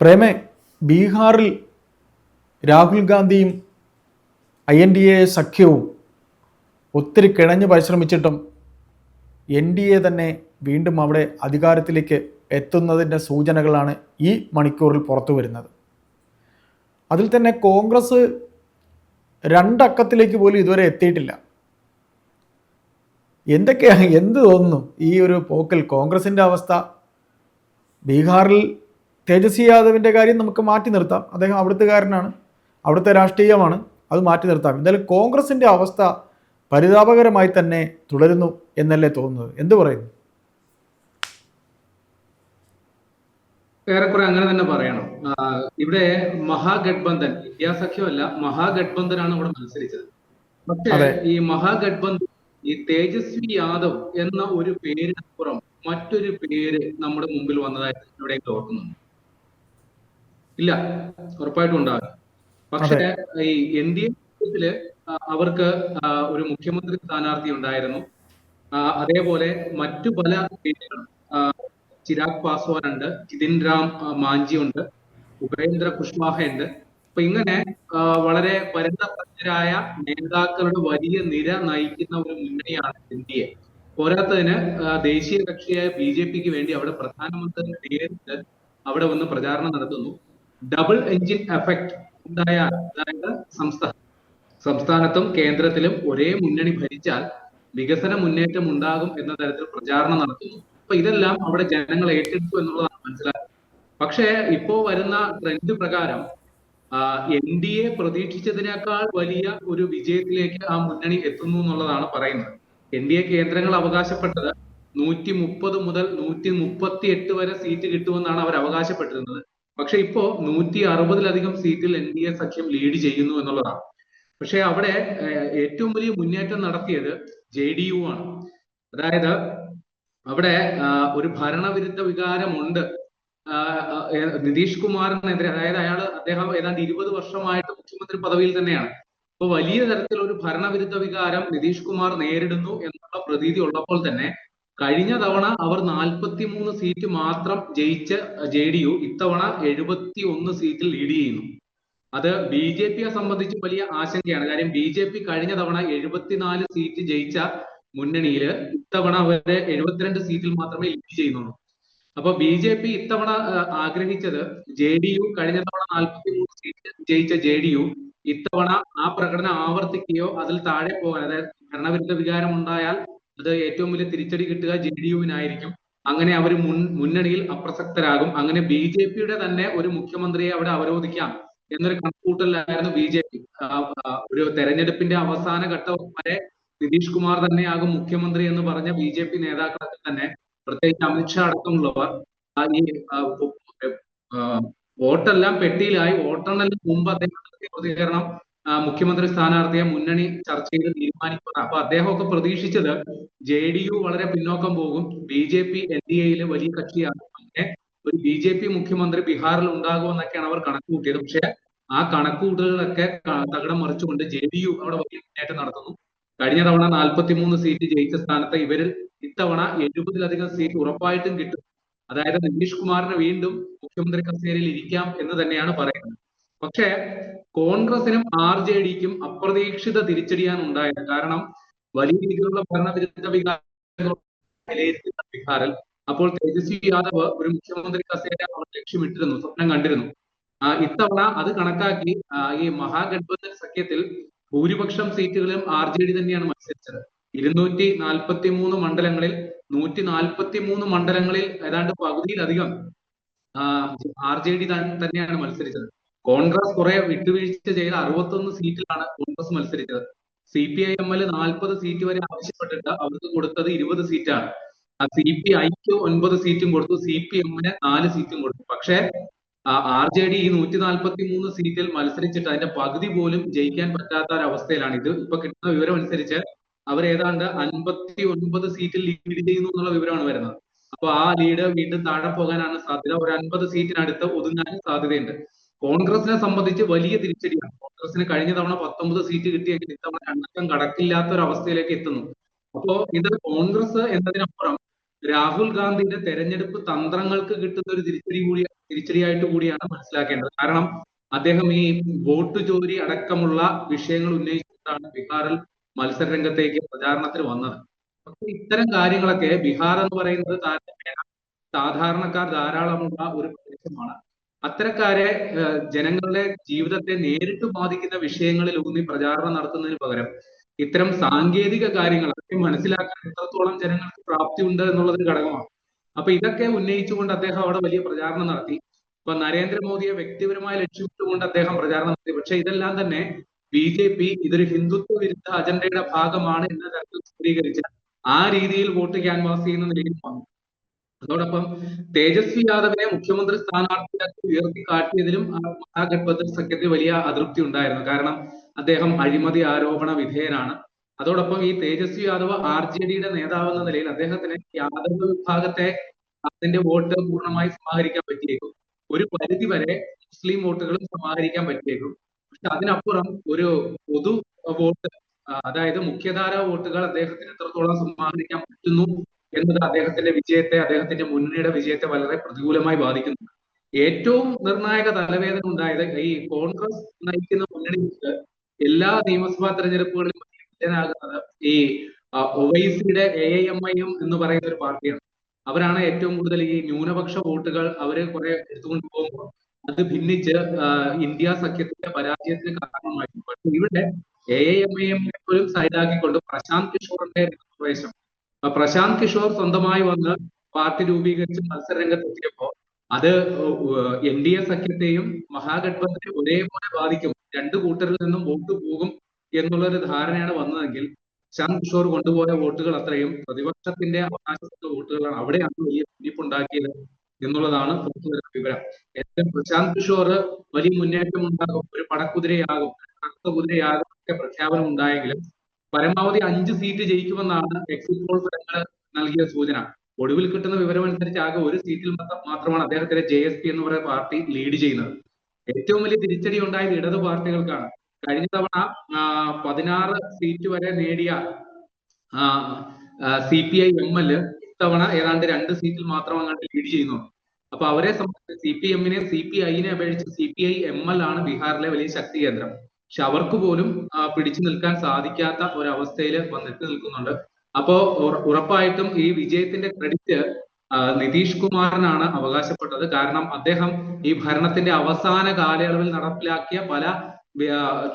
പ്രേമെ ബീഹാറിൽ രാഹുൽ ഗാന്ധിയും I N D A സഖ്യവും ഒത്തിരി കിണഞ്ഞ് പരിശ്രമിച്ചിട്ടും എൻ ഡി എ തന്നെ വീണ്ടും അവിടെ അധികാരത്തിലേക്ക് എത്തുന്നതിന്റെ സൂചനകളാണ് ഈ മണിക്കൂറിൽ പുറത്തു വരുന്നത്. അതിൽ തന്നെ കോൺഗ്രസ് രണ്ടക്കത്തിലേക്ക് പോലും ഇതുവരെ എത്തിയിട്ടില്ല. എന്തൊക്കെയാണ് എന്ത് തോന്നുന്നു ഈ ഒരു പോക്കിൽ കോൺഗ്രസിന്റെ അവസ്ഥ? ബീഹാറിൽ തേജസ്വി യാദവിന്റെ കാര്യം നമുക്ക് മാറ്റി നിർത്താം. അദ്ദേഹം അവിടുത്തുകാരനാണ് അവിടുത്തെ രാഷ്ട്രീയമാണ്. അത് മാറ്റി നിർത്താം. എന്തായാലും കോൺഗ്രസിന്റെ അവസ്ഥ പരിതാപകരമായി തന്നെ തുടരുന്നു എന്നല്ലേ തോന്നുന്നത്? എന്ത് പറയുന്നു? ഏറെക്കുറെ അങ്ങനെ തന്നെ പറയണം. ഇവിടെ മഹാഗഡ്ബന്ധൻ ഇന്ത്യ സഖ്യമല്ല മഹാഗഡ്ബന്ധനാണ് ഇവിടെ മത്സരിച്ചത്. പക്ഷേ. ഈ മഹാഗഡ്ബന്ധൻ ഈ തേജസ്വി യാദവ് എന്ന ഒരു പേരിനപ്പുറം മറ്റൊരു പേര് നമ്മുടെ മുമ്പിൽ വന്നതായിട്ട് ഇവിടെ ഓർക്കുന്നുണ്ട്. ഇല്ല. ഉറപ്പായിട്ടും ഉണ്ടാകും. പക്ഷേ ഈ എൻ ഡി എ അവർക്ക് ഒരു മുഖ്യമന്ത്രി സ്ഥാനാർത്ഥി ഉണ്ടായിരുന്നു. അതേപോലെ മറ്റു പല ചിരാഗ് പാസ്വാൻ ഉണ്ട് ജിതിൻ ആ, മാഞ്ചി ഉണ്ട് ഉപേന്ദ്ര കുഷ്വാഹ ഉണ്ട്. അപ്പൊ ഇങ്ങനെ വളരെ പരിണതപ്രജ്ഞരായ നേതാക്കളുടെ വലിയ നിര നയിക്കുന്ന ഒരു മുന്നണിയാണ് എൻ ഡി എ. പോരാത്തതിന് ദേശീയ കക്ഷിയായ ബി ജെ പിക്ക് വേണ്ടി അവിടെ പ്രധാനമന്ത്രി നേരിട്ട് അവിടെ വന്ന് പ്രചാരണം നടത്തുന്നു. ഡബിൾ എഞ്ചിൻ എഫക്ട് ഉണ്ടായ അതായത് സംസ്ഥാന സംസ്ഥാനത്തും കേന്ദ്രത്തിലും ഒരേ മുന്നണി ഭരിച്ചാൽ വികസന മുന്നേറ്റം ഉണ്ടാകും എന്ന തരത്തിൽ പ്രചാരണം നടത്തുന്നു അപ്പൊ ഇതെല്ലാം അവിടെ ജനങ്ങൾ ഏറ്റെടുത്തു എന്നുള്ളതാണ് മനസ്സിലാക്കുന്നത്. പക്ഷേ ഇപ്പോ വരുന്ന ട്രെൻഡ് പ്രകാരം എൻ ഡി എ പ്രതീക്ഷിച്ചതിനേക്കാൾ വലിയ ഒരു വിജയത്തിലേക്ക് ആ മുന്നണി എത്തുന്നു എന്നുള്ളതാണ് പറയുന്നത്. എൻ ഡി എ കേന്ദ്രങ്ങൾ അവകാശപ്പെട്ടത് നൂറ്റി മുപ്പത് മുതൽ നൂറ്റി മുപ്പത്തി എട്ട് വരെ സീറ്റ് കിട്ടുമെന്നാണ് അവർ അവകാശപ്പെട്ടിരുന്നത്. പക്ഷെ ഇപ്പോ നൂറ്റി അറുപതിലധികം സീറ്റിൽ എൻ ഡി എ സഖ്യം ലീഡ് ചെയ്യുന്നു എന്നുള്ളതാണ്. പക്ഷെ അവിടെ ഏറ്റവും വലിയ മുന്നേറ്റം നടത്തിയത് ജെ ഡി യു ആണ്. അതായത് അവിടെ ഒരു ഭരണവിരുദ്ധ വികാരമുണ്ട്. നിതീഷ് കുമാറിനെതിരെ. അതായത് അയാൾ അദ്ദേഹം ഏതാണ്ട് ഇരുപത് വർഷമായിട്ട് മുഖ്യമന്ത്രി പദവിയിൽ തന്നെയാണ്. അപ്പൊ വലിയ തരത്തിലൊരു ഭരണവിരുദ്ധ വികാരം നിതീഷ് കുമാർ നേരിടുന്നു എന്നുള്ള പ്രതീതി ഉള്ളപ്പോൾ തന്നെ കഴിഞ്ഞ തവണ അവർ നാൽപ്പത്തി മൂന്ന് സീറ്റ് മാത്രം ജയിച്ച ജെ ഡി യു ഇത്തവണ എഴുപത്തി ഒന്ന് സീറ്റിൽ ലീഡ് ചെയ്യുന്നു. അത് ബി ജെ പിയെ സംബന്ധിച്ച് വലിയ ആശങ്കയാണ്. കാര്യം ബി ജെ പി കഴിഞ്ഞ തവണ എഴുപത്തിനാല് സീറ്റ് ജയിച്ച മുന്നണിയിൽ ഇത്തവണ അവർ എഴുപത്തിരണ്ട് സീറ്റിൽ മാത്രമേ ലീഡ് ചെയ്യുന്നുള്ളൂ. അപ്പൊ ബി ജെ പി ഇത്തവണ ആഗ്രഹിച്ചത് ജെ ഡി യു കഴിഞ്ഞ തവണ നാൽപ്പത്തി മൂന്ന് സീറ്റ് ജയിച്ച ജെ ഡി യു ഇത്തവണ ആ പ്രകടനം ആവർത്തിക്കുകയോ അതിൽ താഴെ പോകാൻ അതായത് ഭരണവിരുദ്ധ വികാരം ഉണ്ടായാൽ അത് ഏറ്റവും വലിയ തിരിച്ചടി കിട്ടുക ജെ ഡി യുവിനായിരിക്കും. അങ്ങനെ അവർ മുൻ മുന്നണിയിൽ അപ്രസക്തരാകും. അങ്ങനെ ബി ജെ പിയുടെ തന്നെ ഒരു മുഖ്യമന്ത്രിയെ അവിടെ അവരോധിക്കാം എന്നൊരു കണക്കൂട്ടലിലായിരുന്നു ബി ജെ പി. ഒരു തെരഞ്ഞെടുപ്പിന്റെ അവസാന ഘട്ടം വരെ നിതീഷ് കുമാർ തന്നെയാകും മുഖ്യമന്ത്രി എന്ന് പറഞ്ഞ ബി ജെ പി നേതാക്കളൊക്കെ തന്നെ. പ്രത്യേകിച്ച് അമിത്ഷാ അടക്കമുള്ളവർ. ഈ വോട്ടെല്ലാം പെട്ടിയിലായി. വോട്ടെണ്ണലിന് മുമ്പ് അദ്ദേഹം പ്രതികരണം മുഖ്യമന്ത്രി സ്ഥാനാർത്ഥിയെ മുന്നണി ചർച്ച ചെയ്ത് തീരുമാനിക്കുന്നത് അപ്പൊ അദ്ദേഹമൊക്കെ പ്രതീക്ഷിച്ചത് ജെ ഡി യു വളരെ പിന്നോക്കം പോകും. B J P N D എയിലെ വലിയ കക്ഷിയാണ്. അങ്ങനെ ഒരു ബി ജെ പി മുഖ്യമന്ത്രി ബീഹാറിൽ ഉണ്ടാകുമെന്നൊക്കെയാണ് അവർ കണക്ക് കൂട്ടിയത് പക്ഷെ ആ കണക്കുകൂട്ടലുകളൊക്കെ തകിടം മറിച്ചുകൊണ്ട് ജെ ഡി യു അവിടെ വലിയ മുന്നേറ്റം നടത്തുന്നു. കഴിഞ്ഞ തവണ നാൽപ്പത്തി മൂന്ന് സീറ്റ് ജയിച്ച സ്ഥാനത്ത് ഇവരിൽ ഇത്തവണ എഴുപതിലധികം സീറ്റ് ഉറപ്പായിട്ടും കിട്ടും. അതായത് നിതീഷ് കുമാറിന് വീണ്ടും മുഖ്യമന്ത്രി കസേരയിൽ ഇരിക്കാം എന്ന് തന്നെയാണ് പറയുന്നത്. പക്ഷേ കോൺഗ്രസിനും ആർ ജെ ഡിക്കും അപ്രതീക്ഷിത തിരിച്ചടിയാണ് ഉണ്ടായത്. കാരണം വലിയ രീതിയിലുള്ള ഭരണവിരുദ്ധ വികാരം ബീഹാറിൽ അപ്പോൾ തേജസ്വി യാദവ് ഒരു മുഖ്യമന്ത്രി കസേര അവർ ലക്ഷ്യമിട്ടിരുന്നു സ്വപ്നം കണ്ടിരുന്നു. ഇത്തവണ അത് കണക്കാക്കി ഈ മഹാഗഡ്ബന്ധൻ സഖ്യത്തിൽ ഭൂരിപക്ഷം സീറ്റുകളിലും ആർ ജെ ഡി തന്നെയാണ് മത്സരിച്ചത്. ഇരുന്നൂറ്റി നാൽപ്പത്തി മൂന്ന് മണ്ഡലങ്ങളിൽ നൂറ്റി നാൽപ്പത്തി മൂന്ന് മണ്ഡലങ്ങളിൽ ഏതാണ്ട് പകുതിയിലധികം ആർ ജെ ഡി തന്നെയാണ് മത്സരിച്ചത്. കോൺഗ്രസ് കുറെ വിട്ടുവീഴ്ച ചെയ്ത അറുപത്തൊന്ന് സീറ്റിലാണ് കോൺഗ്രസ് മത്സരിച്ചത്. സി പി ഐ എമ്മിൽ നാൽപ്പത് സീറ്റ് വരെ ആവശ്യപ്പെട്ടിട്ട് അവർക്ക് കൊടുത്തത് ഇരുപത് സീറ്റാണ്. ആ സി പി ഐക്ക് ഒൻപത് സീറ്റും കൊടുത്തു സി പി എമ്മിന് നാല് സീറ്റും കൊടുത്തു. പക്ഷേ ആർ ജെ ഡി ഈ നൂറ്റി നാൽപ്പത്തി മൂന്ന് സീറ്റിൽ മത്സരിച്ചിട്ട് അതിന്റെ പകുതി പോലും ജയിക്കാൻ പറ്റാത്ത ഒരു അവസ്ഥയിലാണ് ഇത് ഇപ്പൊ കിട്ടുന്ന വിവരം അനുസരിച്ച് അവർ ഏതാണ്ട് അൻപത്തി ഒൻപത് സീറ്റിൽ ലീഡ് ചെയ്യുന്നു എന്നുള്ള വിവരമാണ് വരുന്നത്. അപ്പൊ ആ ലീഡ് വീണ്ടും താഴെ പോകാനാണ് സാധ്യത. ഒരു അൻപത് സീറ്റിനടുത്ത് ഒതുങ്ങാനും സാധ്യതയുണ്ട്. കോൺഗ്രസിനെ സംബന്ധിച്ച് വലിയ തിരിച്ചടിയാണ്. കോൺഗ്രസിന് കഴിഞ്ഞ തവണ പത്തൊമ്പത് സീറ്റ് കിട്ടിയെങ്കിൽ ഇത്തവണ രണ്ടക്കം കടക്കില്ലാത്ത ഒരു അവസ്ഥയിലേക്ക് എത്തുന്നു. അപ്പോ ഇത് കോൺഗ്രസ് എന്നതിനപ്പുറം രാഹുൽ ഗാന്ധിയുടെ തെരഞ്ഞെടുപ്പ് തന്ത്രങ്ങൾക്ക് കിട്ടുന്ന ഒരു തിരിച്ചടി കൂടി തിരിച്ചടിയായിട്ട് കൂടിയാണ് മനസ്സിലാക്കേണ്ടത്. കാരണം അദ്ദേഹം ഈ വോട്ട് ചോരി അടക്കമുള്ള വിഷയങ്ങൾ ഉന്നയിച്ചുകൊണ്ടാണ് ബീഹാറിൽ മത്സര രംഗത്തേക്ക് പ്രചാരണത്തിന് വന്നത്. പക്ഷെ ഇത്തരം കാര്യങ്ങളൊക്കെ ബീഹാർ എന്ന് പറയുന്നത് സാധാരണക്കാർ ധാരാളമുള്ള ഒരു പ്രദേശമാണ്. അത്തരക്കാരെ ജനങ്ങളുടെ ജീവിതത്തെ നേരിട്ട് ബാധിക്കുന്ന വിഷയങ്ങളിൽ ഊന്നി പ്രചാരണം നടത്തുന്നതിന് പകരം ഇത്തരം സാങ്കേതിക കാര്യങ്ങൾ അതൊക്കെ മനസ്സിലാക്കാൻ എത്രത്തോളം ജനങ്ങൾക്ക് പ്രാപ്തി ഉണ്ട് എന്നുള്ളത് ഘടകമാണ്. അപ്പൊ ഇതൊക്കെ ഉന്നയിച്ചുകൊണ്ട് അദ്ദേഹം അവിടെ വലിയ പ്രചാരണം നടത്തി. ഇപ്പൊ നരേന്ദ്രമോദിയെ വ്യക്തിപരമായി ലക്ഷ്യമിട്ടുകൊണ്ട് അദ്ദേഹം പ്രചാരണം നടത്തി. പക്ഷെ ഇതെല്ലാം തന്നെ ബി ജെ പി ഇതൊരു ഹിന്ദുത്വ വിരുദ്ധ അജണ്ടയുടെ ഭാഗമാണ് എന്ന തരത്തിൽ ചിത്രീകരിച്ച് ആ രീതിയിൽ വോട്ട് ക്യാൻവാസ് ചെയ്യുന്ന നിലയിൽ വന്നു. അതോടൊപ്പം തേജസ്വി യാദവിനെ മുഖ്യമന്ത്രി സ്ഥാനാർത്ഥിയാക്കി ഉയർത്തി കാട്ടിയതിലും ആ മഹാഗഠബന്ധൻ സഖ്യത്തിൽ വലിയ അതൃപ്തി ഉണ്ടായിരുന്നു. കാരണം അദ്ദേഹം അഴിമതി ആരോപണ വിധേയനാണ്. അതോടൊപ്പം ഈ തേജസ്വി യാദവ് ആർ ജെ ഡിയുടെ നേതാവ് എന്ന നിലയിൽ അദ്ദേഹത്തിന് യാദവ് വിഭാഗത്തെ അതിന്റെ വോട്ട് പൂർണമായി സമാഹരിക്കാൻ പറ്റിയേക്കും. ഒരു പരിധി വരെ മുസ്ലിം വോട്ടുകളും സമാഹരിക്കാൻ പറ്റിയേക്കും. പക്ഷെ അതിനപ്പുറം ഒരു പൊതു വോട്ട് അതായത് മുഖ്യധാര വോട്ടുകൾ അദ്ദേഹത്തിന് എത്രത്തോളം സമാഹരിക്കാൻ പറ്റുന്നു എന്നത് അദ്ദേഹത്തിന്റെ വിജയത്തെ അദ്ദേഹത്തിന്റെ മുന്നണിയുടെ വിജയത്തെ വളരെ പ്രതികൂലമായി ബാധിക്കുന്നു ഏറ്റവും നിർണായക തലവേദന ഉണ്ടായത് ഈ കോൺഗ്രസ് നയിക്കുന്ന മുന്നണിക്ക് എല്ലാ നിയമസഭാ തെരഞ്ഞെടുപ്പുകളിലും വിജയനാകുന്നത് ഈ ഒവൈസിയുടെ എ എം ഐ എം എന്ന് പറയുന്ന ഒരു പാർട്ടിയാണ്. അവരാണ് ഏറ്റവും കൂടുതൽ ഈ ന്യൂനപക്ഷ വോട്ടുകൾ അവരെ കുറെ എടുത്തുകൊണ്ട് പോകുമ്പോൾ അത് ഭിന്നിച്ച് ഇന്ത്യ സഖ്യത്തിന്റെ പരാജയത്തിന് കാരണമായി. പക്ഷെ ഇവിടെ എ എം ഐ എം പോലും സൈഡാക്കിക്കൊണ്ട് പ്രശാന്ത് കിഷോറിന്റെ പ്രവേശനം അപ്പൊ പ്രശാന്ത് കിഷോർ സ്വന്തമായി വന്ന് പാർട്ടി രൂപീകരിച്ച് മത്സര രംഗത്തെത്തിയപ്പോ അത് എൻ ഡി എ സഖ്യത്തെയും മഹാഗഠബന്ധനെ ഒരേപോലെ ബാധിക്കും. രണ്ട് കൂട്ടരിൽ നിന്നും വോട്ട് പോകും എന്നുള്ളൊരു ധാരണയാണ് വന്നതെങ്കിൽ പ്രശാന്ത് കിഷോർ കൊണ്ടുപോയ വോട്ടുകൾ അത്രയും പ്രതിപക്ഷത്തിന്റെ അവകാശത്തിന്റെ വോട്ടുകളാണ് അവിടെയാണ് വലിയ ഭിന്നിപ്പുണ്ടാക്കിയത് എന്നുള്ളതാണ് വിവരം. എന്റെ പ്രശാന്ത് കിഷോർ വലിയ മുന്നേറ്റം ഉണ്ടാകും ഒരു പടക്കുതിരയാകും കുതിരയാകും ഒക്കെ പ്രഖ്യാപനം ഉണ്ടായെങ്കിലും പരമാവധി അഞ്ച് സീറ്റ് ജയിക്കുമെന്നാണ് എക്സിറ്റ് പോൾ ഫലങ്ങൾ നൽകിയ സൂചന. ഒടുവിൽ കിട്ടുന്ന വിവരം അനുസരിച്ച് ആകെ ഒരു സീറ്റിൽ മാത്രം- മാത്രമാണ് അദ്ദേഹത്തിന്റെ ജെ എസ് പി എന്ന് പറയുന്ന പാർട്ടി ലീഡ് ചെയ്യുന്നത്. ഏറ്റവും വലിയ തിരിച്ചടി ഉണ്ടായത് ഇടത് പാർട്ടികൾക്കാണ്. കഴിഞ്ഞ തവണ പതിനാറ് സീറ്റ് വരെ നേടിയ C P I M L ഇത്തവണ ഏതാണ്ട് രണ്ട് സീറ്റിൽ മാത്രം അങ്ങോട്ട് ലീഡ് ചെയ്യുന്നു. അപ്പൊ അവരെ സംബന്ധിച്ച് സി പി എമ്മിനെ സി പി ഐനെ അപേക്ഷിച്ച് C P I M L ആണ് ബീഹാറിലെ വലിയ ശക്തി കേന്ദ്രം. പക്ഷെ അവർക്ക് പോലും പിടിച്ചു നിൽക്കാൻ സാധിക്കാത്ത ഒരവസ്ഥയിൽ വന്നിട്ട് നിൽക്കുന്നുണ്ട്. അപ്പോ ഉറപ്പായിട്ടും ഈ വിജയത്തിന്റെ ക്രെഡിറ്റ് നിതീഷ് കുമാറിനാണ് അവകാശപ്പെട്ടത്. കാരണം അദ്ദേഹം ഈ ഭരണത്തിന്റെ അവസാന കാലയളവിൽ നടപ്പിലാക്കിയ പല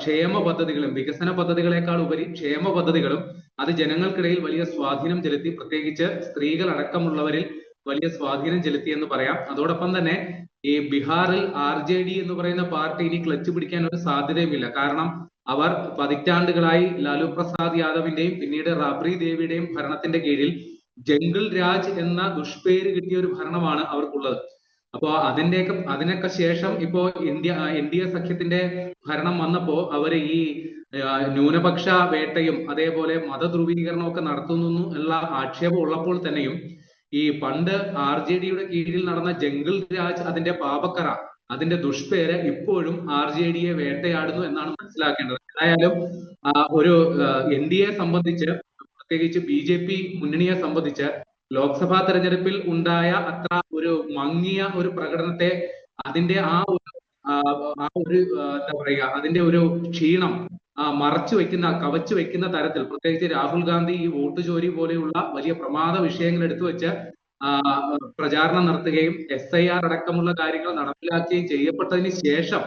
ക്ഷേമ പദ്ധതികളും വികസന പദ്ധതികളെക്കാൾ ഉപരി ക്ഷേമ പദ്ധതികളും അത് ജനങ്ങൾക്കിടയിൽ വലിയ സ്വാധീനം ചെലുത്തി പ്രത്യേകിച്ച് സ്ത്രീകൾ അടക്കമുള്ളവരിൽ വലിയ സ്വാധീനം ചെലുത്തി എന്ന് പറയാം. അതോടൊപ്പം തന്നെ ഈ ബീഹാറിൽ ആർ ജെ ഡി എന്ന് പറയുന്ന പാർട്ടി ഇനി ക്ലച്ച് പിടിക്കാൻ ഒരു സാധ്യതയുമില്ല. കാരണം അവർ പതിറ്റാണ്ടുകളായി ലാലു പ്രസാദ് യാദവിന്റെയും പിന്നീട് റാബ്രി ദേവിയുടെയും ഭരണത്തിന്റെ കീഴിൽ ജംഗിൾ രാജ് എന്ന ദുഷ്പേര് കിട്ടിയ ഒരു ഭരണമാണ് അവർക്കുള്ളത്. അപ്പോ അതിന്റെയൊക്കെ അതിനൊക്കെ ശേഷം ഇപ്പോ ഇന്ത്യ എൻ ഡി എ സഖ്യത്തിന്റെ ഭരണം വന്നപ്പോ അവർ ഈ ന്യൂനപക്ഷ വേട്ടയും അതേപോലെ മതധ്രുവീകരണവും ഒക്കെ നടത്തുന്നു എന്നുള്ള ആക്ഷേപം ഉള്ളപ്പോൾ തന്നെയും ഈ പണ്ട് ആർ ജെ ഡിയുടെ കീഴിൽ നടന്ന ജംഗിൾ രാജ് അതിന്റെ പാപക്കറ അതിന്റെ ദുഷ്പേര് ഇപ്പോഴും ആർ ജെ ഡിയെ വേട്ടയാടുന്നു എന്നാണ് മനസ്സിലാക്കേണ്ടത്. ഏതായാലും ഒരു എൻ ഡി എ സംബന്ധിച്ച് പ്രത്യേകിച്ച് ബി ജെ പി മുന്നണിയെ സംബന്ധിച്ച് ലോക്സഭാ തെരഞ്ഞെടുപ്പിൽ ഉണ്ടായ അത്ര ഒരു മങ്ങിയ ഒരു പ്രകടനത്തെ അതിന്റെ ആ ഒരു ആ, ഒരു എന്താ പറയുക അതിന്റെ ഒരു ക്ഷീണം മറച്ചു വെക്കുന്ന കവച്ചു വെക്കുന്ന തരത്തിൽ. പ്രത്യേകിച്ച് രാഹുൽ ഗാന്ധി ഈ വോട്ട് ചോരി പോലെയുള്ള വലിയ പ്രമാദ വിഷയങ്ങൾ എടുത്തു വെച്ച് പ്രചാരണം നടത്തുകയും എസ് ഐ ആർ അടക്കമുള്ള കാര്യങ്ങൾ നടപ്പിലാക്കുകയും ചെയ്യപ്പെട്ടതിന് ശേഷം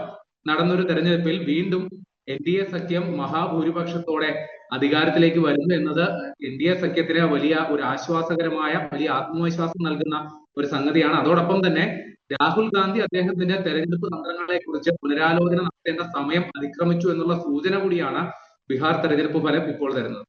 നടന്നൊരു തെരഞ്ഞെടുപ്പിൽ വീണ്ടും എൻ ഡി എ സഖ്യം മഹാഭൂരിപക്ഷത്തോടെ അധികാരത്തിലേക്ക് വരുന്നു എന്നത് എൻ ഡി എ സഖ്യത്തിന് വലിയ ഒരു ആശ്വാസകരമായ വലിയ ആത്മവിശ്വാസം നൽകുന്ന ഒരു സംഗതിയാണ്. അതോടൊപ്പം തന്നെ രാഹുൽ ഗാന്ധി അദ്ദേഹത്തിന്റെ തെരഞ്ഞെടുപ്പ് തന്ത്രങ്ങളെ കുറിച്ച് പുനരാലോചന നടത്തേണ്ട സമയം അതിക്രമിച്ചു എന്നുള്ള സൂചന കൂടിയാണ് ബീഹാർ തെരഞ്ഞെടുപ്പ് ഫലം ഇപ്പോൾ തരുന്നത്.